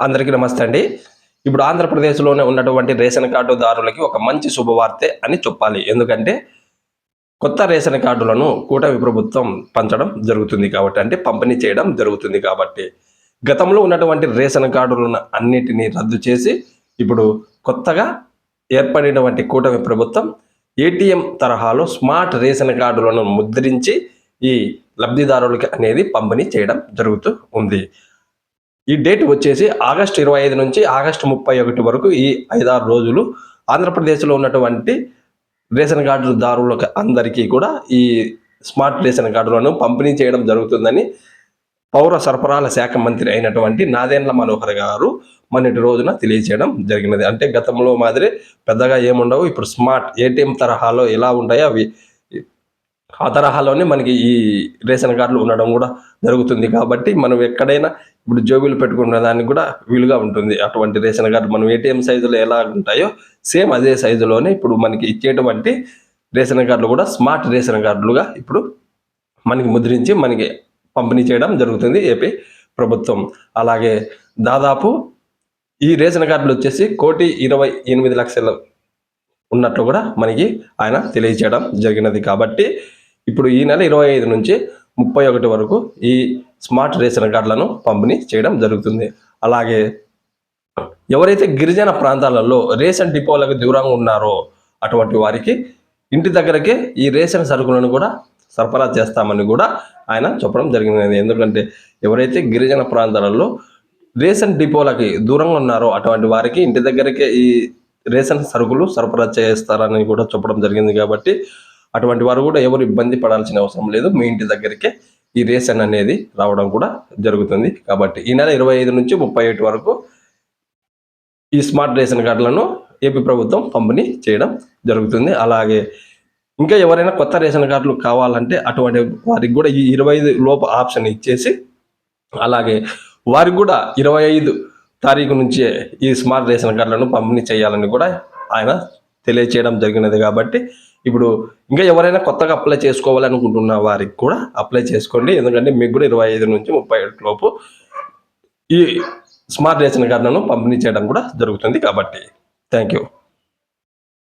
అందరికీ నమస్తే అండి. ఇప్పుడు ఆంధ్రప్రదేశ్లోనే ఉన్నటువంటి రేషన్ కార్డుదారులకి ఒక మంచి శుభవార్తె అని చెప్పాలి. ఎందుకంటే కొత్త రేషన్ కార్డులను కూటమి ప్రభుత్వం పంచడం జరుగుతుంది కాబట్టి అంటే పంపిణీ చేయడం జరుగుతుంది కాబట్టి గతంలో ఉన్నటువంటి రేషన్ కార్డులను అన్నిటినీ రద్దు చేసి ఇప్పుడు కొత్తగా ఏర్పడినటువంటి కూటమి ప్రభుత్వం ఏటీఎం తరహాలో స్మార్ట్ రేషన్ కార్డులను ముద్రించి ఈ లబ్ధిదారులకి అనేది పంపిణీ చేయడం జరుగుతూ ఉంది. ఈ డేట్ వచ్చేసి ఆగస్టు ఇరవై ఐదు నుంచి ఆగస్టు ముప్పై ఒకటి వరకు ఈ ఐదారు రోజులు ఆంధ్రప్రదేశ్లో ఉన్నటువంటి రేషన్ కార్డుదారులకు అందరికీ కూడా ఈ స్మార్ట్ రేషన్ కార్డులను పంపిణీ చేయడం జరుగుతుందని పౌర సరఫరాల శాఖ మంత్రి అయినటువంటి నాదేండ్ల మనోహర్ గారు మొన్నటి రోజున తెలియజేయడం జరిగినది. అంటే గతంలో మాదిరి పెద్దగా ఏముండవు. ఇప్పుడు స్మార్ట్ ఏటీఎం తరహాలో ఎలా ఉంటాయో అవి ఆ తరహాలోనే మనకి ఈ రేషన్ కార్డులు ఉండడం కూడా జరుగుతుంది కాబట్టి మనం ఎక్కడైనా ఇప్పుడు జోబీలు పెట్టుకునే దానికి కూడా వీలుగా ఉంటుంది. అటువంటి రేషన్ కార్డు మనం ఏటీఎం సైజులో ఎలా ఉంటాయో సేమ్ అదే సైజులోనే ఇప్పుడు మనకి ఇచ్చేటువంటి రేషన్ కార్డులు కూడా స్మార్ట్ రేషన్ కార్డులుగా ఇప్పుడు మనకి ముద్రించి మనకి పంపిణీ చేయడం జరుగుతుంది ఏపీ ప్రభుత్వం. అలాగే దాదాపు ఈ రేషన్ కార్డులు వచ్చేసి కోటి ఇరవై ఎనిమిది లక్షల ఉన్నట్లు కూడా మనకి ఆయన తెలియజేయడం జరిగినది కాబట్టి ఇప్పుడు ఈ నెల ఇరవై ఐదు నుంచి ముప్పై ఒకటి వరకు ఈ స్మార్ట్ రేషన్ కార్డులను పంపిణీ చేయడం జరుగుతుంది. అలాగే ఎవరైతే గిరిజన ప్రాంతాలలో రేషన్ డిపోలకు దూరంగా ఉన్నారో అటువంటి వారికి ఇంటి దగ్గరకే ఈ రేషన్ సరుకులను కూడా సరఫరా చేస్తామని కూడా ఆయన చెప్పడం జరిగినది ఎందుకంటే ఎవరైతే గిరిజన ప్రాంతాలలో రేషన్ డిపోలకి దూరంగా ఉన్నారో అటువంటి వారికి ఇంటి దగ్గరకే ఈ రేషన్ సరుకులు సరఫరా చేస్తారని కూడా చెప్పడం జరిగింది కాబట్టి అటువంటి వారు కూడా ఎవరు ఇబ్బంది పడాల్సిన అవసరం లేదు. మీ ఇంటి దగ్గరికి ఈ రేషన్ అనేది రావడం కూడా జరుగుతుంది. కాబట్టి ఈ నెల ఇరవై ఐదు నుంచి ముప్పై ఒకటి వరకు ఈ స్మార్ట్ రేషన్ కార్డులను ఏపీ ప్రభుత్వం పంపిణీ చేయడం జరుగుతుంది. అలాగే ఇంకా ఎవరైనా కొత్త రేషన్ కార్డులు కావాలంటే అటువంటి వారికి కూడా ఈ ఇరవై ఐదు లోపు ఆప్షన్ ఇచ్చేసి అలాగే వారికి కూడా ఇరవై ఐదు తారీఖు నుంచే ఈ స్మార్ట్ రేషన్ కార్డులను పంపిణీ చేయాలని కూడా ఆయన తెలియచేయడం జరిగినది కాబట్టి ఇప్పుడు ఇంకా ఎవరైనా కొత్తగా అప్లై చేసుకోవాలనుకుంటున్న వారికి కూడా అప్లై చేసుకోండి. ఎందుకంటే మీకు కూడా ఇరవై ఐదు నుంచి ముప్పై ఏడు లోపు ఈ స్మార్ట్ రేషన్ కార్డులను పంపిణీ చేయడం కూడా జరుగుతుంది కాబట్టి. Thank you